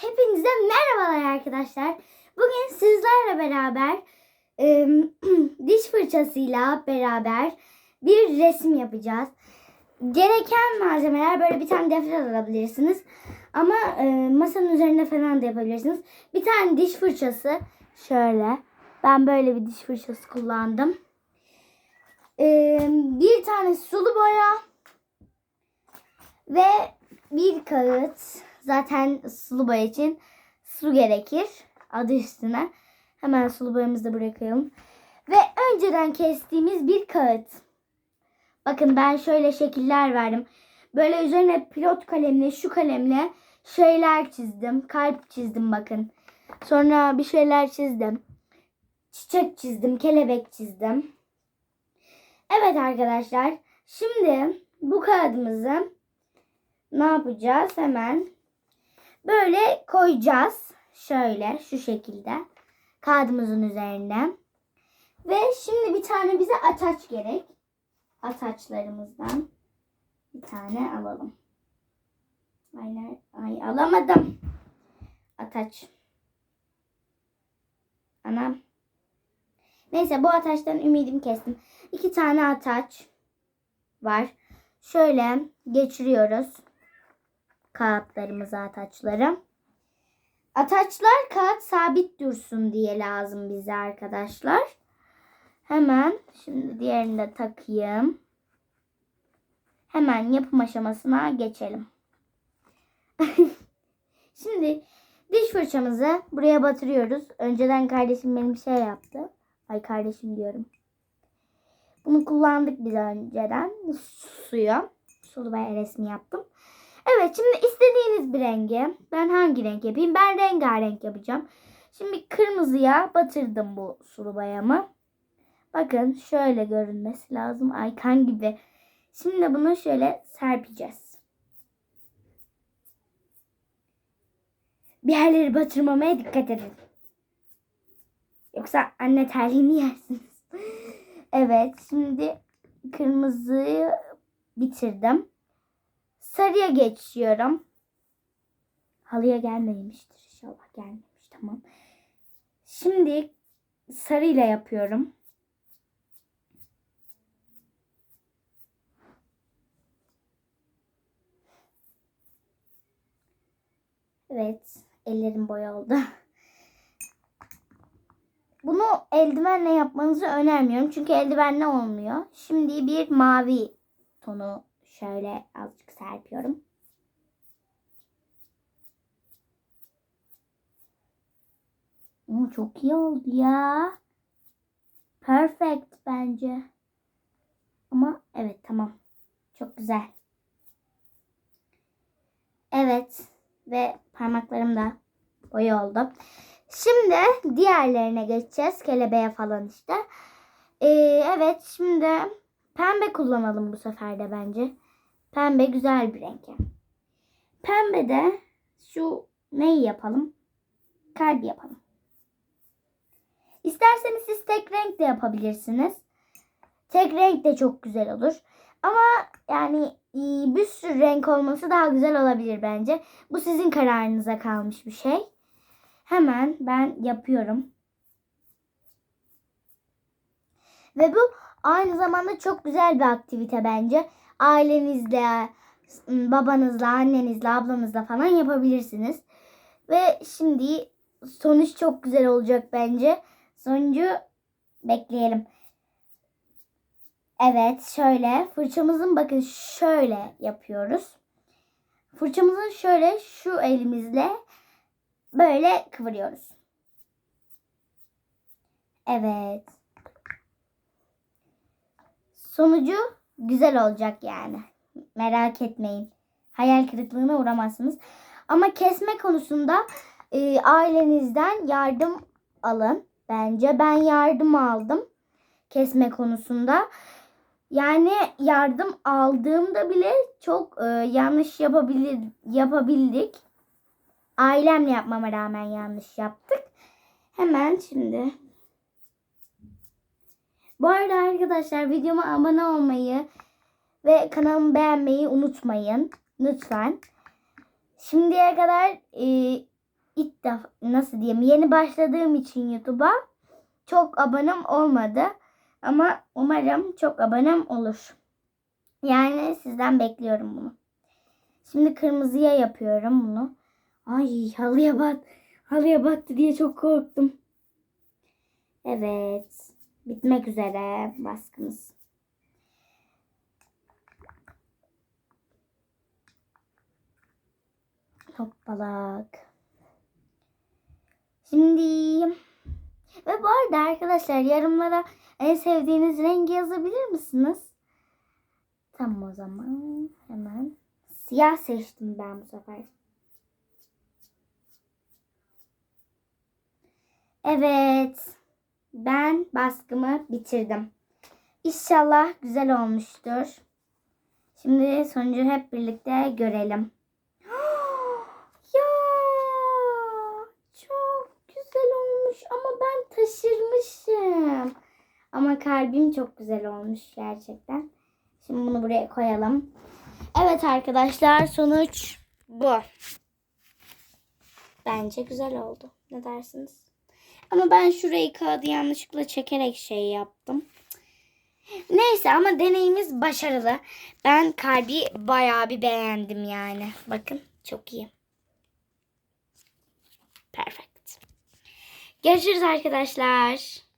Hepinize merhabalar arkadaşlar. Bugün sizlerle beraber e, diş fırçasıyla beraber bir resim yapacağız. Gereken malzemeler böyle bir tane defter alabilirsiniz. Ama e, masanın üzerinde falan da yapabilirsiniz. Bir tane diş fırçası şöyle. Ben böyle bir diş fırçası kullandım. E, bir tane sulu boya ve bir kağıt. Zaten sulu boya için su gerekir. Adı üstüne. Hemen sulu boyamızı da bırakalım. Ve önceden kestiğimiz bir kağıt. Bakın ben şöyle şekiller verdim. Böyle üzerine pilot kalemle şu kalemle şeyler çizdim. Kalp çizdim bakın. Sonra bir şeyler çizdim. Çiçek çizdim. Kelebek çizdim. Evet arkadaşlar. Şimdi bu kağıdımızı ne yapacağız? Hemen böyle koyacağız. Şöyle şu şekilde. Kağıdımızın üzerine. Ve şimdi bir tane bize ataç gerek. Ataçlarımızdan bir tane alalım. Ay, ner- ay alamadım. Ataç. Anam. Neyse bu ataçtan ümidim kestim. İki tane ataç var. Şöyle geçiriyoruz kağıtlarımızı ataçları. Ataçlar kağıt sabit dursun diye lazım bize arkadaşlar. Hemen şimdi diğerini de takayım. Hemen yapım aşamasına geçelim. şimdi diş fırçamızı buraya batırıyoruz. Önceden kardeşim benim şey yaptı. Ay kardeşim diyorum. Bunu kullandık biz önceden. Suyu. Sulu bayağı resmi yaptım. Evet şimdi istediğiniz bir rengi. Ben hangi renk yapayım? Ben rengarenk yapacağım. Şimdi kırmızıya batırdım bu sulu boyamı. Bakın şöyle görünmesi lazım. Ay kan gibi. Şimdi bunu şöyle serpeceğiz. Bir yerleri batırmamaya dikkat edin. Yoksa anne terliğini yersiniz. evet şimdi kırmızıyı bitirdim. Sarıya geçiyorum. Halıya gelmemiştir inşallah gelmemiş tamam. Şimdi sarıyla yapıyorum. Evet ellerim boya oldu. Bunu eldivenle yapmanızı önermiyorum. Çünkü eldivenle olmuyor. Şimdi bir mavi tonu şöyle azıcık serpiyorum. Oo, çok iyi oldu ya. Perfect bence. Ama evet tamam. Çok güzel. Evet. Ve parmaklarım da boya oldu. Şimdi diğerlerine geçeceğiz. Kelebeğe falan işte. Ee, evet şimdi pembe kullanalım bu sefer de bence. Pembe güzel bir renk. Pembe de şu neyi yapalım? Kalp yapalım. İsterseniz siz tek renk de yapabilirsiniz. Tek renk de çok güzel olur. Ama yani e, bir sürü renk olması daha güzel olabilir bence. Bu sizin kararınıza kalmış bir şey. Hemen ben yapıyorum. Ve bu aynı zamanda çok güzel bir aktivite bence. Ailenizle, babanızla, annenizle, ablanızla falan yapabilirsiniz. Ve şimdi sonuç çok güzel olacak bence. Sonucu bekleyelim. Evet şöyle fırçamızın bakın şöyle yapıyoruz. Fırçamızın şöyle şu elimizle böyle kıvırıyoruz. Evet. Sonucu güzel olacak yani. Merak etmeyin. Hayal kırıklığına uğramazsınız. Ama kesme konusunda e, ailenizden yardım alın. Bence ben yardım aldım kesme konusunda. Yani yardım aldığımda bile çok e, yanlış yapabilir yapabildik. Ailemle yapmama rağmen yanlış yaptık. Hemen şimdi. Bu arada arkadaşlar videoma abone olmayı ve kanalımı beğenmeyi unutmayın. Lütfen. Şimdiye kadar e, ilk defa nasıl diyeyim yeni başladığım için YouTube'a çok abonem olmadı. Ama umarım çok abonem olur. Yani sizden bekliyorum bunu. Şimdi kırmızıya yapıyorum bunu. Ay halıya bat. Halıya battı diye çok korktum. Evet. Bitmek üzere baskımız. Hoppalak. Şimdi ve bu arada arkadaşlar yorumlara en sevdiğiniz rengi yazabilir misiniz? Tamam o zaman hemen siyah seçtim ben bu sefer. Evet. Ben baskımı bitirdim. İnşallah güzel olmuştur. Şimdi sonucu hep birlikte görelim. ya çok güzel olmuş ama ben taşırmışım. Ama kalbim çok güzel olmuş gerçekten. Şimdi bunu buraya koyalım. Evet arkadaşlar sonuç bu. Bence güzel oldu. Ne dersiniz? Ama ben şurayı kağıdı yanlışlıkla çekerek şey yaptım. Neyse ama deneyimiz başarılı. Ben kalbi bayağı bir beğendim yani. Bakın çok iyi. Perfect. Görüşürüz arkadaşlar.